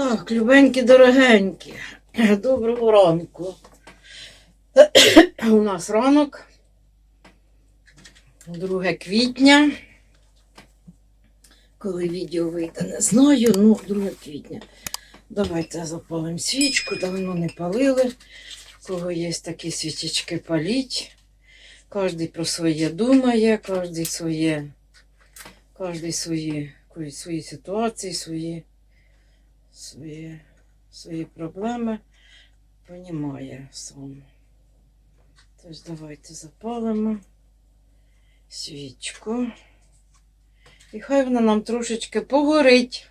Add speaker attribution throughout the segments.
Speaker 1: Так, любенькі, дорогенькі, доброго ранку. У нас ранок, 2 квітня. Коли відео вийде, не знаю, ну, 2 квітня. Давайте запалимо свічку, давно не палили. Кого є такі свічечки, паліть. Кожен про своє думає, кожен своє, кожен свої, свої ситуації, свої свої, свої проблеми понімає сам. Тож давайте запалимо свічку. І хай вона нам трошечки погорить.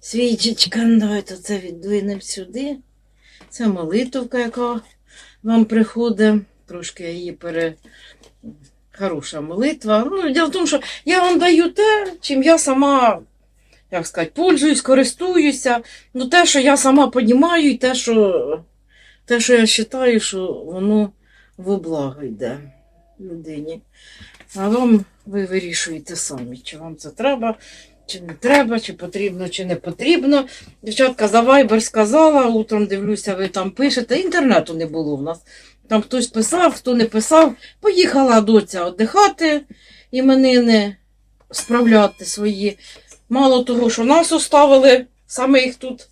Speaker 1: Свічечка, Ну, давайте це віддвинемо сюди. Це молитовка, яка вам приходить. Трошки я її пере. Хороша молитва. Ну, діло в тому, що я вам даю те, чим я сама як сказати, пользуюсь, користуюся. Ну, те, що я сама понімаю, і те, що, те, що я вважаю, що воно во благо йде людині. А вам ви вирішуєте самі, чи вам це треба, чи не треба, чи потрібно, чи не потрібно. Дівчатка за Viber сказала, утром дивлюся, ви там пишете. Інтернету не було в нас. Там хтось писав, хто не писав. Поїхала доця віддихати, іменини справляти свої. Мало того, що нас оставили, саме їх тут,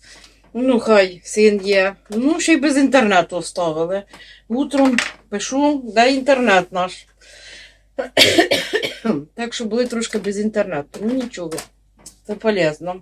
Speaker 1: ну хай син є. Ну, ще й без інтернету оставили. Утром пишу, де інтернет наш. так що були трошки без інтернету. Ну нічого, це полезно.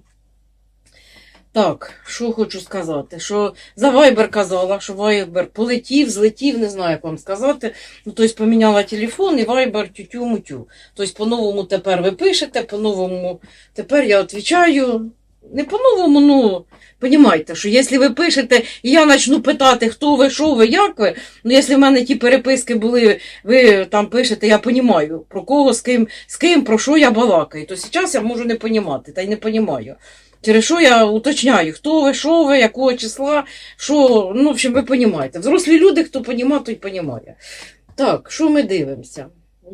Speaker 1: Так, що хочу сказати, що за Viber казала, що Viber полетів, злетів, не знаю, як вам сказати. Ну, тобто поміняла телефон і Viber тютю-мутю. Тобто по-новому тепер ви пишете, по-новому тепер я відповідаю. Не по-новому, ну, понімаєте, що якщо ви пишете, і я почну питати, хто ви, що ви, як ви, ну, якщо в мене ті переписки були, ви там пишете, я понімаю, про кого, з ким, з ким, про що я балакаю, то зараз я можу не понімати, та й не понімаю. Через що я уточняю, хто ви, що ви, якого числа, що, ну, в общем, ви понімаєте. Взрослі люди, хто понімає, той понімає. Так, що ми дивимося?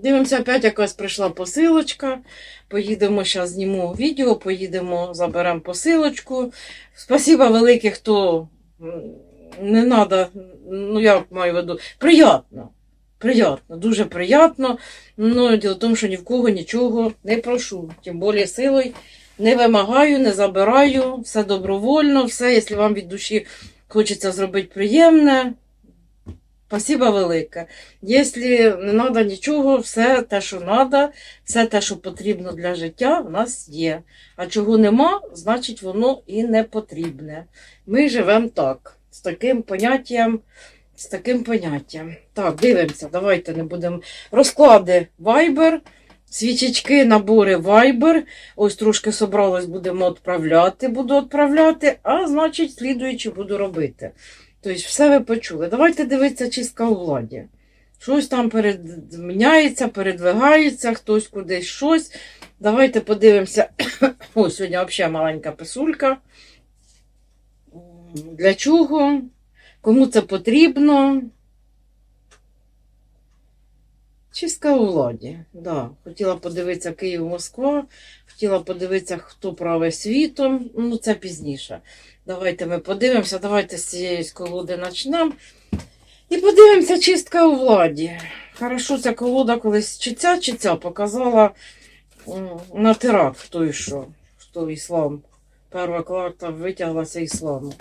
Speaker 1: Дивимося, опять якась прийшла посилочка. Поїдемо зараз зніму відео, поїдемо, заберемо посилочку. Спасибо велике, хто не треба, ну я маю в виду, приємно. Приємно, дуже приємно. Ну, діло в тому, що ні в кого нічого не прошу. Тим більше силою не вимагаю, не забираю, все добровольно, все, якщо вам від душі хочеться зробити приємне. Спасибо велике. Якщо не треба нічого, все те, що треба, все те, що потрібно для життя, в нас є. А чого нема, значить воно і не потрібне. Ми живемо так, з таким поняттям. З таким поняттям. Так, дивимося, давайте не будемо. Розклади Viber, свічечки, набори Viber. Ось трошки собралось, будемо відправляти, буду відправляти, а значить, слідуючи буду робити. Тобто, все ви почули. Давайте дивитися чистка у владі. Щось там переміняється, передвигається, хтось кудись щось. Давайте подивимося. Ось сьогодні взагалі маленька писулька. Для чого? Кому це потрібно? Чистка у владі. Да. Хотіла подивитися Київ, Москва, хотіла подивитися, хто править світом. Ну, це пізніше. Давайте ми подивимося, давайте з цієї колоди почнемо. І подивимося, чистка у владі. Хорошо, ця колода колись чи ця, чи ця показала на теракт, хто і що, хто іслам. Перша карта витяглася ісламу,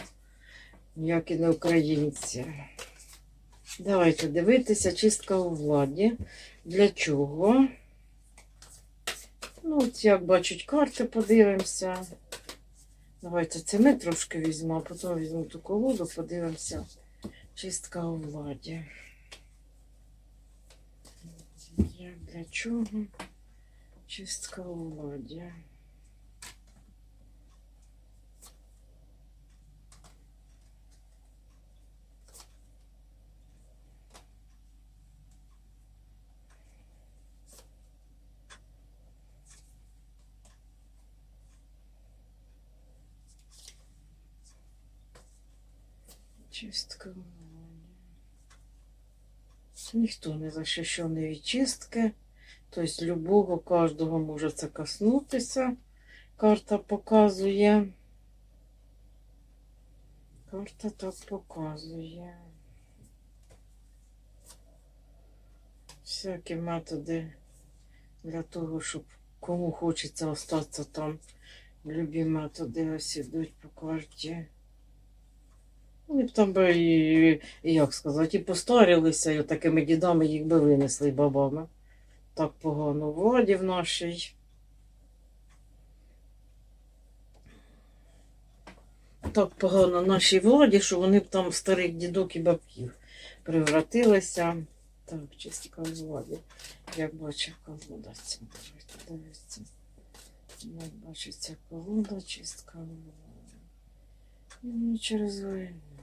Speaker 1: як і не українці. Давайте дивитися, чистка у владі. Для чого? Ну, от як бачать карти, подивимося. Давайте це ми трошки візьмемо, а потім візьму ту колоду, подивимося. Чистка у владі. Для чого? Чистка у владі. Чистка владі. Ніхто не захищений від чистки. Тобто любого, кожного може це коснутися. Карта показує. Карта так показує. Всякі методи для того, щоб кому хочеться остатися там. Любі методи ось ідуть по карті. Вони б там би і, і як сказати, і постарілися, і такими дідами їх би винесли бабами. Так погано в владі в нашій. Так погано нашій владі, що вони б там старих дідок і бабків превратилися. Так, чистка в владі. Як бачив колода ця. Дивіться. Як бачиться колода, чистка в владі. Ну, через війну.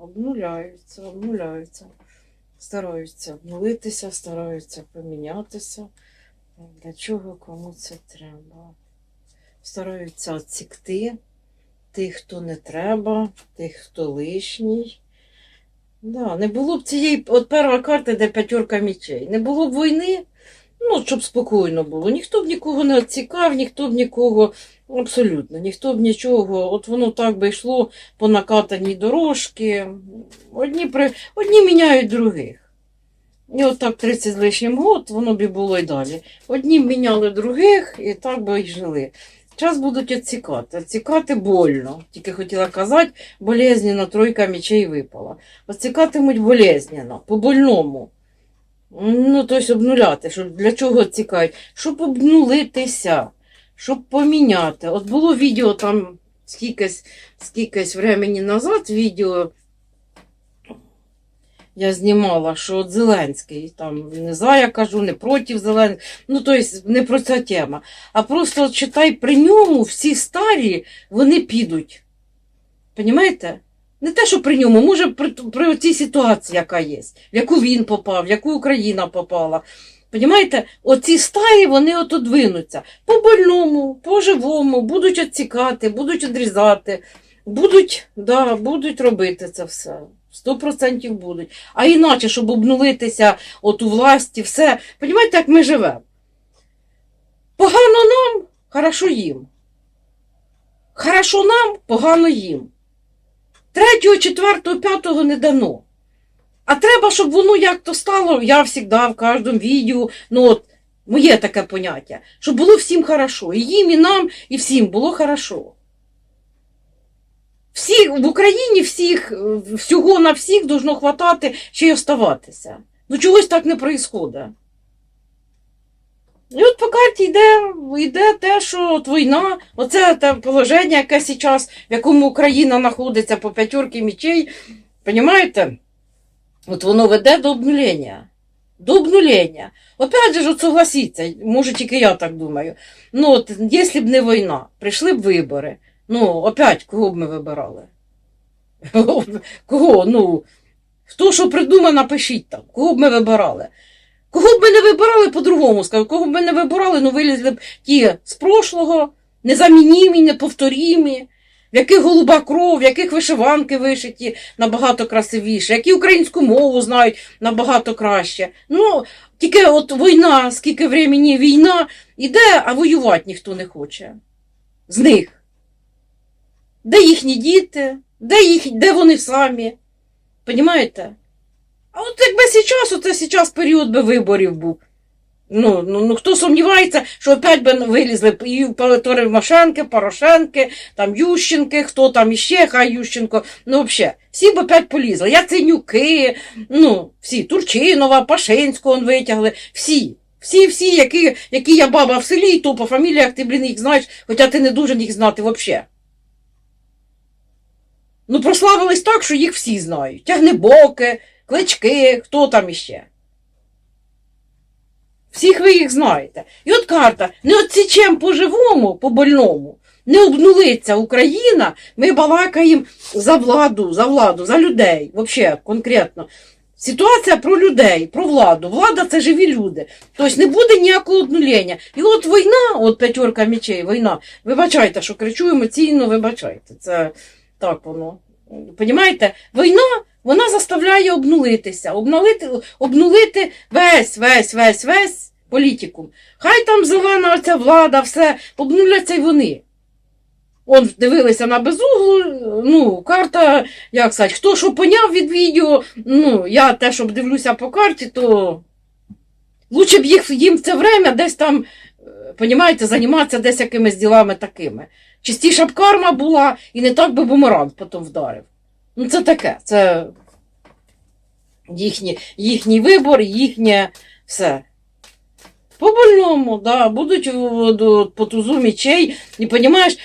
Speaker 1: Обнуляються, обнуляються. Стараються обнулитися, стараються помінятися. Для чого кому це треба? Стараються відсікти тих, хто не треба, тих, хто лишній. Да, не було б цієї от перша карта, де п'ятерка мічей. Не було б війни, ну, щоб спокійно було. Ніхто б нікого не відсікав, ніхто б нікого, абсолютно, ніхто б нічого. От воно так би йшло по накатаній дорожці. Одні, при... Одні міняють других. І от так 30 з лишнім год, воно б і було й далі. Одні міняли других, і так би й жили. Час будуть відсікати. Відсікати больно. Тільки хотіла казати, болезненно тройка мечей випала. Відсікатимуть болезненно, по-больному. Ну, тобто обнуляти. Щоб, для чого відсікають? Щоб обнулитися, щоб поміняти. От було відео там скількись, скількись времени назад, відео я знімала, що от Зеленський, там не за, я кажу, не проти Зеленського, ну тобто не про ця тема. А просто читай при ньому всі старі, вони підуть. Понімаєте? Не те, що при ньому, може при, при цій ситуації, яка є, в яку він попав, в яку Україна попала. Понімаєте, оці старі, вони от одвинуться. По больному, по живому, будуть відсікати, будуть відрізати, будуть, да, будуть робити це все. Сто процентів будуть. А іначе, щоб обнулитися от у власті, все. Понімаєте, як ми живемо? Погано нам, хорошо їм. Хорошо нам, погано їм. Третього, четвертого, п'ятого не дано. А треба, щоб воно як то стало, я завжди в кожному відео, ну от, моє таке поняття, щоб було всім хорошо. І їм, і нам, і всім було хорошо. Всі, в Україні всіх, е, всього на всіх должно хватати ще й оставатися. Ну чогось так не происходить. І от по карті йде, йде те, що от війна, оце те положення, яке зараз, в якому Україна знаходиться по п'ятерки мічей, Понимаєте? От воно веде до обнулення. До обнулення. Опять же, от согласіться, може тільки я так думаю. Ну, от, якщо б не війна, прийшли б вибори. Ну, опять, кого б ми вибирали? Кого? Ну, хто що придумав, напишіть там. Кого б ми вибирали? Кого б ми не вибирали по-другому, скажу, кого б ми не вибирали, ну вилізли б ті з прошлого, незамінімі, неповторімі, в яких голуба кров, в яких вишиванки вишиті набагато красивіше, які українську мову знають набагато краще. Ну, тільки от війна, скільки времени війна іде, а воювати ніхто не хоче. З них. Де їхні діти, де, їх, де вони самі? Понімаєте? А от якби зараз, оце зараз період би виборів був. Ну, ну, ну хто сумнівається, що опять би вилізли і Тимошенки, Порошенки, там Ющенки, хто там іще, хай Ющенко. Ну, взагалі, всі б опять полізли. Яценюки, ну, всі, Турчинова, Пашинського витягли, всі. Всі, всі, які, які я баба в селі, то по фаміліях ти, блін, їх знаєш, хоча ти не дуже їх знати взагалі. Ну, прославились так, що їх всі знають. Тягнебоки, клички, хто там іще. Всіх ви їх знаєте. І от карта, не отсічем по-живому, по-больному, не обнулиться Україна, ми балакаємо за владу, за владу, за людей, взагалі, конкретно. Ситуація про людей, про владу. Влада це живі люди. Тобто не буде ніякого обнулення. І от війна, от п'ятерка мечей, війна. Вибачайте, що кричу емоційно, вибачайте. Це так воно. Понімаєте? Війна вона заставляє обнулитися, обнулити, обнулити весь, весь, весь, весь політикум. Хай там зелена оця влада, все, обнуляться й вони. Он дивилися на безуглу, ну, карта, як сказати, хто що поняв від відео, ну, я те, щоб дивлюся по карті, то лучше б їх їм в це время десь там, е, понімаєте, займатися десь якимись ділами такими. Чистіша б карма була, і не так би бумеранг потім вдарив. Ну, це таке, це їхній, їхній вибор, їхнє все. По больному, да, будуть по тузу мічей. І розумієш,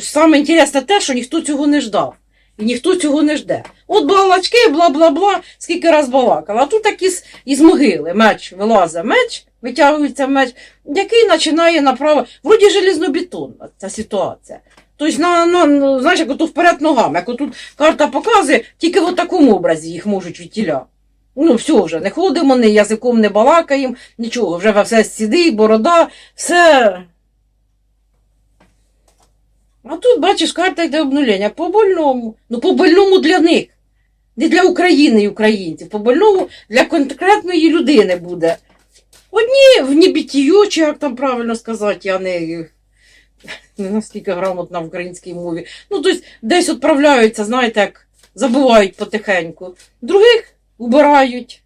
Speaker 1: саме інтересне те, що ніхто цього не ждав. І ніхто цього не жде. От балачки, бла-бла-бла, скільки раз балакала. А тут так із, із могили меч вилазить меч, витягується меч, який починає направо. Вроді железнобетонна ця ситуація. Тобто, на, на, знаєш, як ото вперед ногами, як тут карта показує, тільки в такому образі їх можуть відтіля. Ну, все вже, не ходимо, не язиком не балакаємо, нічого, вже все сіди, борода, все. А тут, бачиш, карта йде обнулення. По больному. Ну, по больному для них. Не для України і українців. По больному для конкретної людини буде. Одні в небітію, чи як там правильно сказати, я не, не наскільки грамотна в українській мові. Ну, тобто десь відправляються, знаєте, як забувають потихеньку. Других убирають.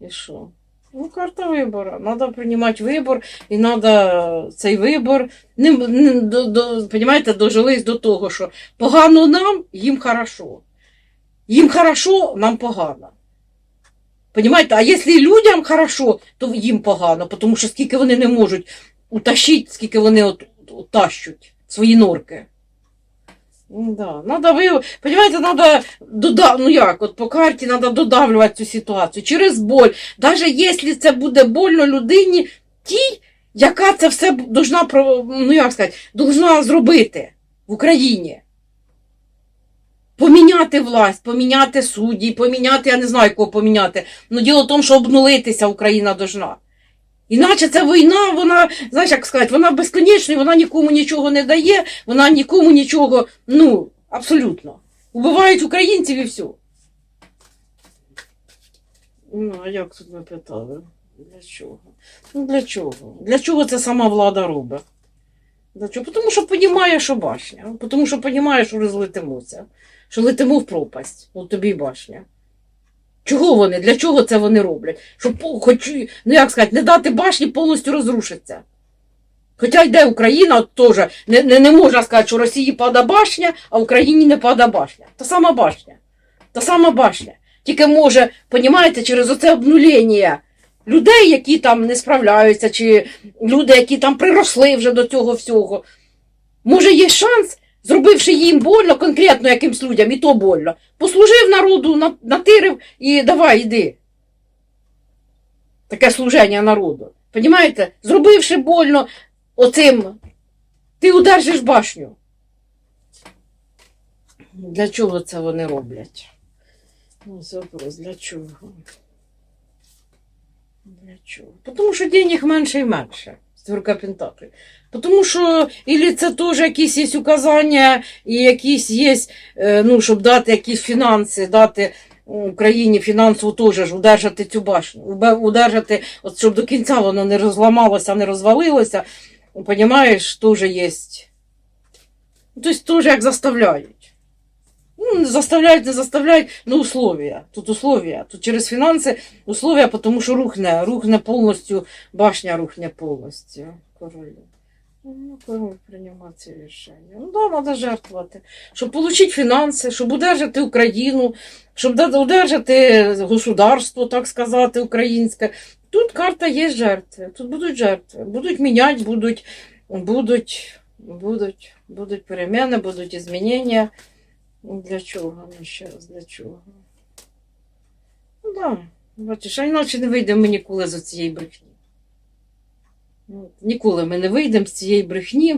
Speaker 1: І що? Ну, карта вибору. Треба приймати вибор, і треба цей вибор. Не, не, до, до, понімаєте, дожились до того, що погано нам, їм хорошо. Їм хорошо, нам погано. Понімаєте, а якщо людям хорошо, то їм погано, тому що скільки вони не можуть утащити, скільки вони от, утащуть свої норки. Ну, Да. Надо ви, понимаете, надо дода... ну як, от по карті треба додавлювати цю ситуацію через боль. Навіть якщо це буде больно людині, тій, яка це все должна, ну як сказати, должна зробити в Україні. Поміняти власть, поміняти судді, поміняти, я не знаю, кого поміняти. Ну діло в тому, що обнулитися Україна должна. Іначе ця війна, вона, знаєш, як сказати, вона безконечна, вона нікому нічого не дає, вона нікому нічого, ну, абсолютно. Убивають українців і все. Ну, а як тут ми питали? Для чого? Ну, для чого? Для чого це сама влада робить? Для чого? Тому що розуміє, що башня. Тому що розуміє, що розлетимося. Що летимо в пропасть. От тобі й башня. Чого вони? Для чого це вони роблять? Щоб хоч, ну як сказати, не дати башні повністю розрушиться. Хоча йде Україна, теж не, не, не можна сказати, що Росії пада башня, а Україні не пада башня. Та сама башня. Та сама башня. Тільки може, понімаєте, через оце обнулення людей, які там не справляються, чи люди, які там приросли вже до цього всього. Може, є шанс, зробивши їм больно, конкретно якимсь людям, і то больно. Послужив народу, натирив і давай, іди. Таке служення народу. Понімаєте? Зробивши больно оцим, ти удержиш башню. Для чого це вони роблять? Ну, це вопрос, для чого? Для чого? Тому що денег менше і менше. Створка Пентаклі. Тому що ілі це теж якісь є указання, і якісь є, е, ну, щоб дати якісь фінанси, дати Україні фінансово теж удержати цю башню, удержати, от щоб до кінця воно не розламалося, не розвалилося. Понімаєш, теж є. Тобто теж як заставляють. Ну, заставляють, не заставляють, ну условия. Тут условия. Тут через фінанси условия, тому що рухне, рухне повністю, башня рухне повністю. Король. Ну, король приймає ці рішення. Ну, да, треба жертвувати. Щоб отримати фінанси, щоб удержати Україну, щоб удержати государство, так сказати, українське. Тут карта є жертви. Тут будуть жертви. Будуть міняти, будуть, будуть, будуть, будуть переміни, будуть змінення. Ну, Для чого? Ну, ще раз, для чого? Ну, да. Бачиш, а іначе не вийдемо ми ніколи з цієї брехні. Ну, Ніколи ми не вийдемо з цієї брехні,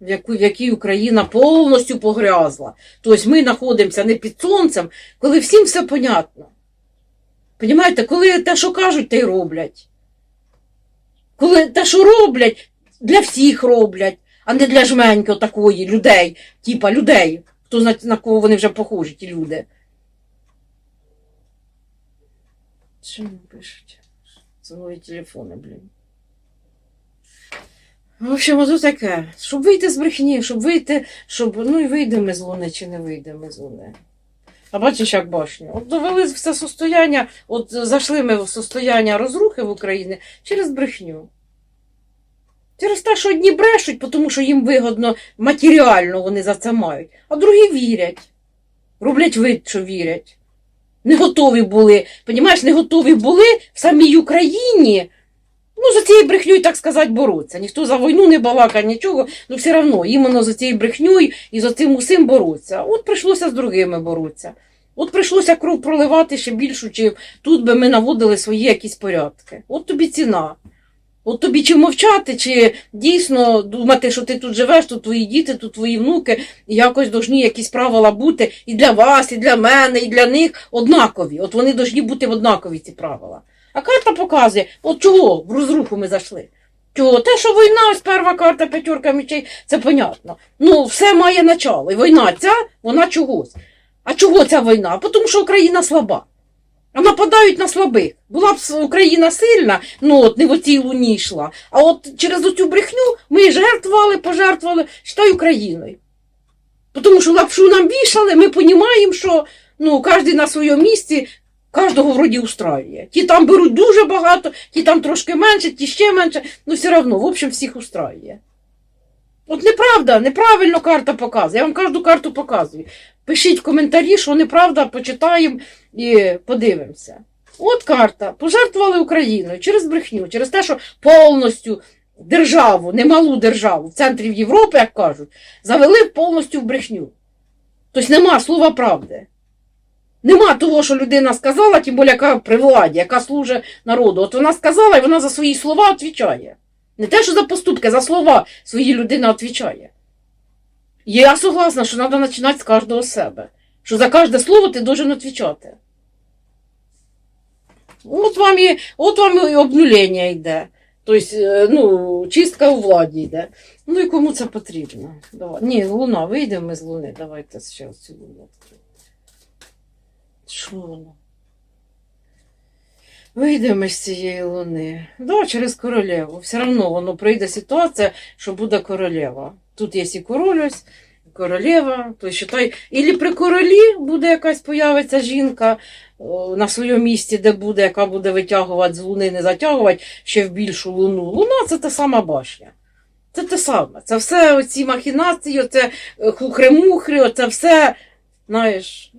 Speaker 1: в, яку, в якій Україна повністю погрязла. Тобто ми знаходимося не під сонцем, коли всім все понятно. Понімаєте, коли те, що кажуть, те й роблять. Коли те, що роблять, для всіх роблять, а не для жменьки такої людей, типа людей, хто на, на кого вони вже похожі, ті люди. Мені пишуть? Це телефони, блін. В общем, ото таке. Щоб вийти з брехні, щоб вийти, щоб ну і вийдемо з луни чи не вийдемо з луни. А бачиш, як башня. От довели в це состояння, от зайшли ми в состояння розрухи в Україні через брехню. Через те, що одні брешуть, тому що їм вигодно матеріально вони за це мають, а другі вірять. Роблять вид, що вірять. Не готові були, понімаєш, не готові були в самій Україні. Ну, за цією брехньою, так сказати, боротися. Ніхто за війну не балакає, нічого, ну все одно іменно за цією брехньою і за цим усім боротися. От прийшлося з другими боротися. От прийшлося кров проливати ще більшу, чи тут би ми наводили свої якісь порядки. От тобі ціна. От тобі чи мовчати, чи дійсно думати, що ти тут живеш, тут твої діти, тут твої внуки, і якось должні якісь правила бути і для вас, і для мене, і для них однакові. От вони должні бути однакові, ці правила. А карта показує, от чого в розруху ми зайшли. Чого? Те, що війна, ось перша карта п'ятерка мечей, це понятно. Ну, все має начало. І війна ця, вона чогось. А чого ця війна? Тому що Україна слаба. Нападають на слабих. Була б Україна сильна, ну от не в оцій луні йшла. А от через оцю брехню ми жертвували, пожертвували, считай Україною. Тому що лапшу нам вішали, ми розуміємо, що ну, кожен на своєму місці, кожного вроді устраює. Ті там беруть дуже багато, ті там трошки менше, ті ще менше, ну все одно, в общем, всіх устраює. От неправда, неправильно карта показує. Я вам кожну карту показую. Пишіть коментарі, що неправда, почитаємо і подивимося. От карта. Пожертвували Україною через брехню, через те, що повністю державу, немалу державу в центрі Європи, як кажуть, завели повністю в брехню. Тобто нема слова правди. Нема того, що людина сказала, тим більше яка при владі, яка служить народу. От вона сказала, і вона за свої слова відповідає. Не те, що за поступки, за слова свої людина відповідає. Я согласна, що треба починати з кожного себе. Що за кожне слово ти должен відповідати. От вам і, от вам і обнулення йде. Тобто, е, ну, чистка у владі йде. Ну і кому це потрібно? Давай. Ні, луна, вийдемо ми з луни. Давайте ще цю луну. Що воно? Вийдемо з цієї луни. Да, через королеву. Все одно воно прийде ситуація, що буде королева. Тут є і король і королева. То считай, ілі при королі буде якась появиться жінка о, на своєму місці, де буде, яка буде витягувати з луни, не затягувати ще в більшу луну. Луна це та сама башня. Це те саме. Це все оці махінації, оце е, хухри-мухри, оце все, знаєш,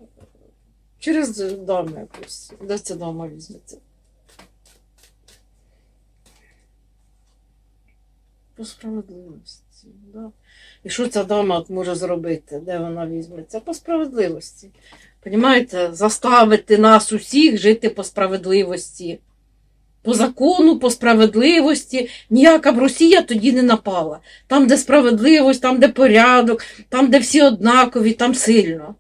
Speaker 1: через даму якусь. Де ця дама візьметься? По справедливості. Да. І що ця дама може зробити? Де вона візьметься? По справедливості. Понімаєте, заставити нас усіх жити по справедливості. По закону, по справедливості. Ніяка б Росія тоді не напала. Там, де справедливість, там, де порядок, там, де всі однакові, там сильно.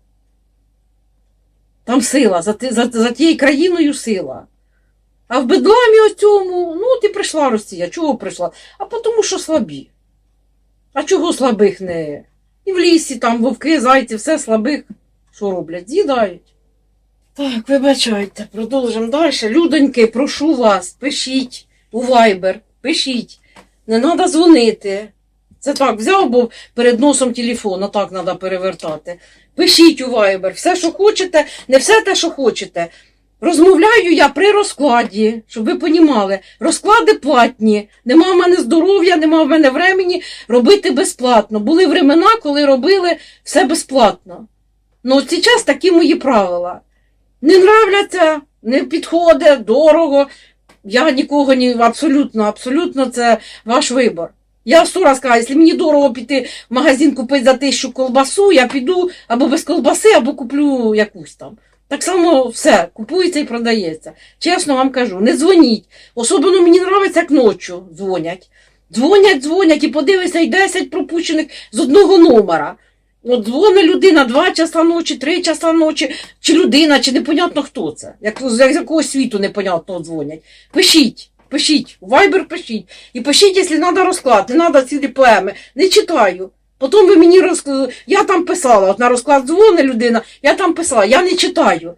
Speaker 1: Там сила, за, за, за тією країною сила. А в бедламі оцьому, ну, от і прийшла Росія. Чого прийшла? А тому, що слабі. А чого слабих не? І в лісі там вовки, зайці, все слабих. Що роблять? З'їдають. Так, вибачайте, продовжимо далі. Людоньки, прошу вас, пишіть у Viber, пишіть. Не треба дзвонити. Це так, взяв, бо перед носом телефон, так треба перевертати. Пишіть у Viber, все, що хочете, не все те, що хочете. Розмовляю я при розкладі, щоб ви понімали. Розклади платні. Нема в мене здоров'я, нема в мене времени робити безплатно. Були времена, коли робили все безплатно. Ну, от зараз такі мої правила. Не нравляться, не підходить, дорого. Я нікого не абсолютно, абсолютно це ваш вибор. Я сто раз кажу, якщо мені дорого піти в магазин купити за тисячу колбасу, я піду або без колбаси, або куплю якусь там. Так само все, купується і продається. Чесно вам кажу, не дзвоніть. Особливо мені подобається, як ночі дзвонять. Дзвонять, дзвонять і подивися, і 10 пропущених з одного номера. От дзвонить людина 2 часа ночі, 3 часа ночі, чи людина, чи непонятно хто це. Як з якогось світу непонятно дзвонять. Пишіть, пишіть, Viber пишіть. І пишіть, якщо треба розклад, не треба цілі поеми. Не читаю. Потім ви мені розк... Я там писала, от на розклад дзвонить людина, я там писала, я не читаю.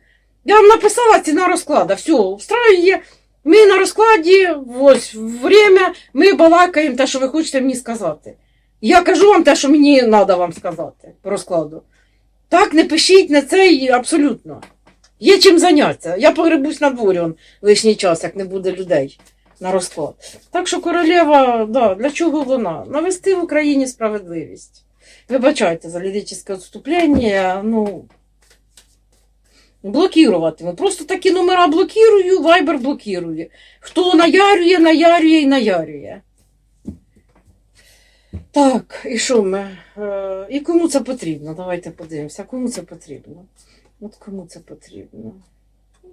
Speaker 1: Я вам написала ціна розклада, все, встраює, Ми на розкладі, ось время, ми балакаємо те, що ви хочете мені сказати. Я кажу вам те, що мені треба вам сказати по розкладу. Так, не пишіть на це абсолютно. Є чим зайнятися. Я погребусь на дворі он, лишній час, як не буде людей на розклад. Так що королева, да, для чого вона? Навести в Україні справедливість. Вибачайте за ліричне відступлення, ну. Блокіруватиму. Просто такі номера блокірую, вайбер блокірує. Хто наярює, наярює і наярює. Так, і що ми? Е, і кому це потрібно? Давайте подивимося, кому це потрібно. От кому це потрібно.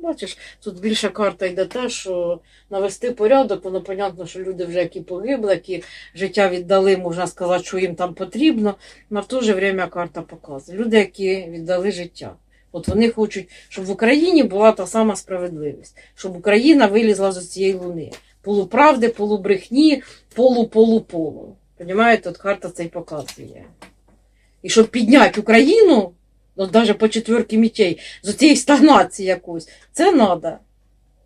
Speaker 1: Бачиш, тут більша карта йде те, що навести порядок, воно понятно, що люди вже які погибли, які життя віддали, можна сказати, що їм там потрібно, але в то же время карта показує. Люди, які віддали життя. От вони хочуть, щоб в Україні була та сама справедливість, щоб Україна вилізла з цієї луни. Полуправди, полубрехні, полу-полу-полу. Понімаєте, от карта це й показує. І щоб підняти Україну, навіть по четверки мічей, з цієї стагнації якоїсь, це треба.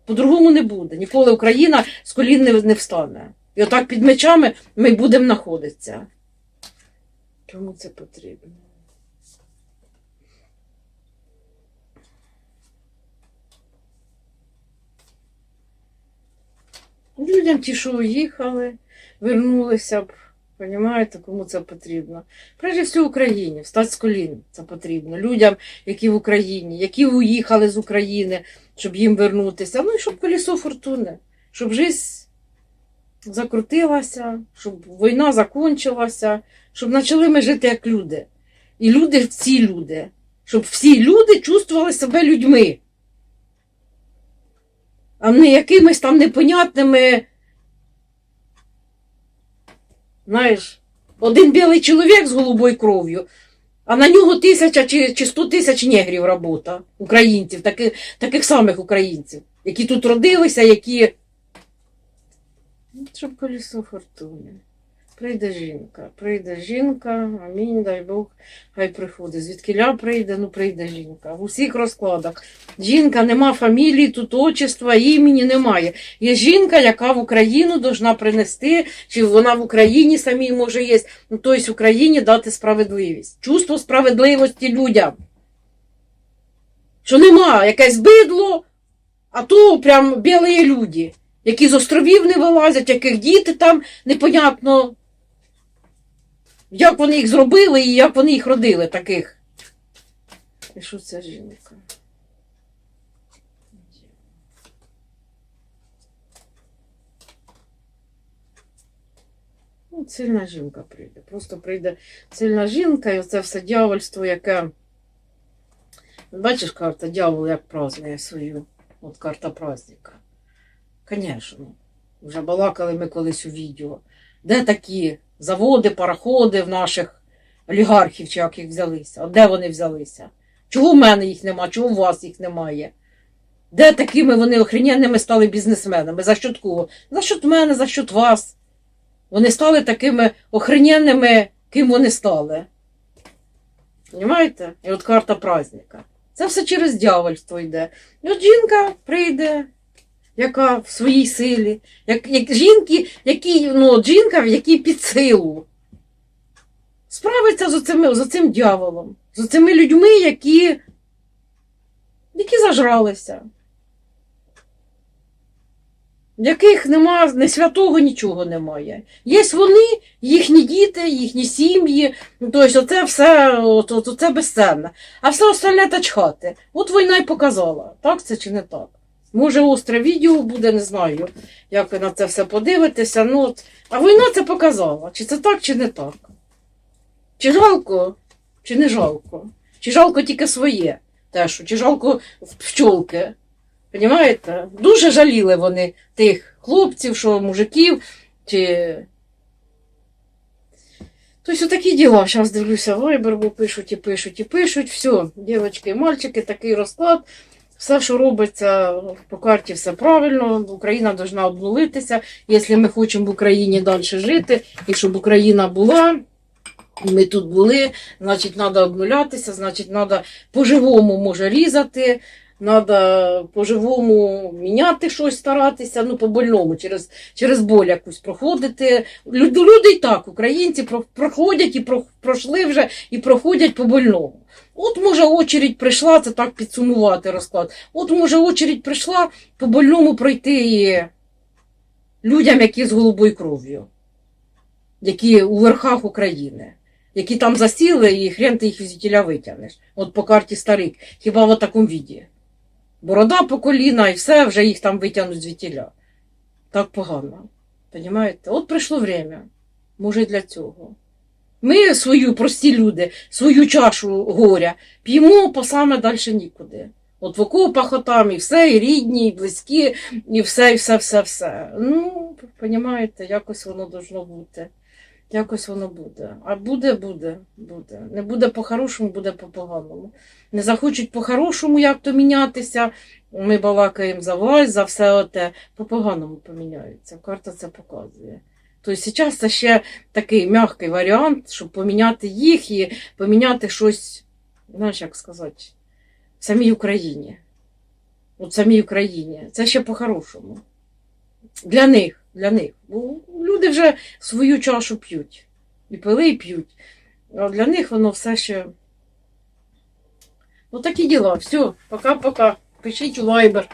Speaker 1: По-другому не буде. Ніколи Україна з колін не, не встане. І отак під мечами ми будемо знаходитися. Чому це потрібно? Людям ті, що уїхали, вернулися б. Понімаєте, кому це потрібно? Прежде всього Україні, встати з колін це потрібно. Людям, які в Україні, які уїхали з України, щоб їм вернутися. Ну і щоб колесо фортуни, щоб життя закрутилася, щоб війна закінчилася, щоб почали ми жити як люди. І люди, всі люди, щоб всі люди чувствували себе людьми, а не якимись там непонятними. Знаєш, один білий чоловік з голубою кров'ю, а на нього тисяча чи, чи сто тисяч негрів робота, українців, таких, таких самих українців, які тут родилися, які. Щоб колесо фортуни. Прийде жінка, прийде жінка, амінь, дай Бог, хай приходить. Звідкиля прийде, ну прийде жінка. В усіх розкладах. Жінка нема фамілії, тут отчества, імені немає. Є жінка, яка в Україну должна принести, чи вона в Україні самій може є, ну тобто Україні дати справедливість. Чувство справедливості людям. Що нема якесь бидло, а то прям білі люди, які з островів не вилазять, яких діти там непонятно, як вони їх зробили і як вони їх родили таких. І що це жінка? Ну, сильна жінка прийде. Просто прийде сильна жінка, і оце все дьявольство, яке. Бачиш, карта дьявол як празднує свою. От карта праздника. Звісно. Вже балакали ми колись у відео. Де такі заводи, пароходи в наших олігархів, чи як їх взялися? От де вони взялися? Чого в мене їх нема, чого у вас їх немає? Де такими вони охрененними стали бізнесменами? За що кого? За що мене, за що вас? Вони стали такими охрененними, ким вони стали. Понімаєте? І от карта праздника. Це все через дьявольство йде. І от жінка прийде, яка в своїй силі, як, як жінки, які, ну, жінка, в якій під силу. Справиться з оцим, з оцим дьяволом, з оцими людьми, які, які зажралися. В яких нема не святого нічого немає. Є вони, їхні діти, їхні сім'ї. Ну, Тобто, оце все от, от, оце безцінне. А все остальне тачхати. От війна й показала, так це чи не так. Може, остре відео буде, не знаю, як ви на це все подивитеся. Ну, а війна це показала. Чи це так, чи не так? Чи жалко, чи не жалко? Чи жалко тільки своє теж, чи жалко пчолки? Понімаєте? Дуже жаліли вони тих хлопців, що мужиків, чи. Тобто такі діла. Зараз дивлюся, вайбер, бо пишуть і пишуть і пишуть. Все, дівчатки і мальчики, такий розклад. Все, що робиться по карті, все правильно. Україна повинна обнулитися. Якщо ми хочемо в Україні далі жити, і щоб Україна була, ми тут були, значить, треба обнулятися, значить, треба по-живому може різати. Треба по-живому міняти щось, старатися, ну, по-больному, через, через боль якусь проходити. Люди, люди і так, українці проходять і про- пройшли вже і проходять по-больному. От, може, очередь прийшла, це так підсумувати розклад. От, може, очередь прийшла по-больному пройти людям, які з голубою кров'ю, які у верхах України, які там засіли, і хрен ти їх звідтіля витягнеш. От по карті старик, хіба в такому віді. Борода по коліна і все, вже їх там витягнуть звідтіля. Так погано. Понімаєте? От прийшло время. Може, для цього. Ми свою, прості люди, свою чашу горя п'ємо по саме далі нікуди. От в окопах отам і все, і рідні, і близькі, і все, і все, все, все. Ну, розумієте, якось воно должно бути. Якось воно буде. А буде, буде, буде. Не буде по-хорошому, буде по-поганому. Не захочуть по-хорошому як то мінятися. Ми балакаємо за власть, за все оте. По-поганому поміняються. Карта це показує. Тобто зараз це ще такий м'який варіант, щоб поміняти їх і поміняти щось, знаєш, як сказати, в самій Україні. От в самій Україні. Це ще по-хорошому. Для них, для них. Бо люди вже свою чашу п'ють. І пили, і п'ють. А для них воно все ще. Ну такі діла. Все, пока-пока. Пишіть у Viber.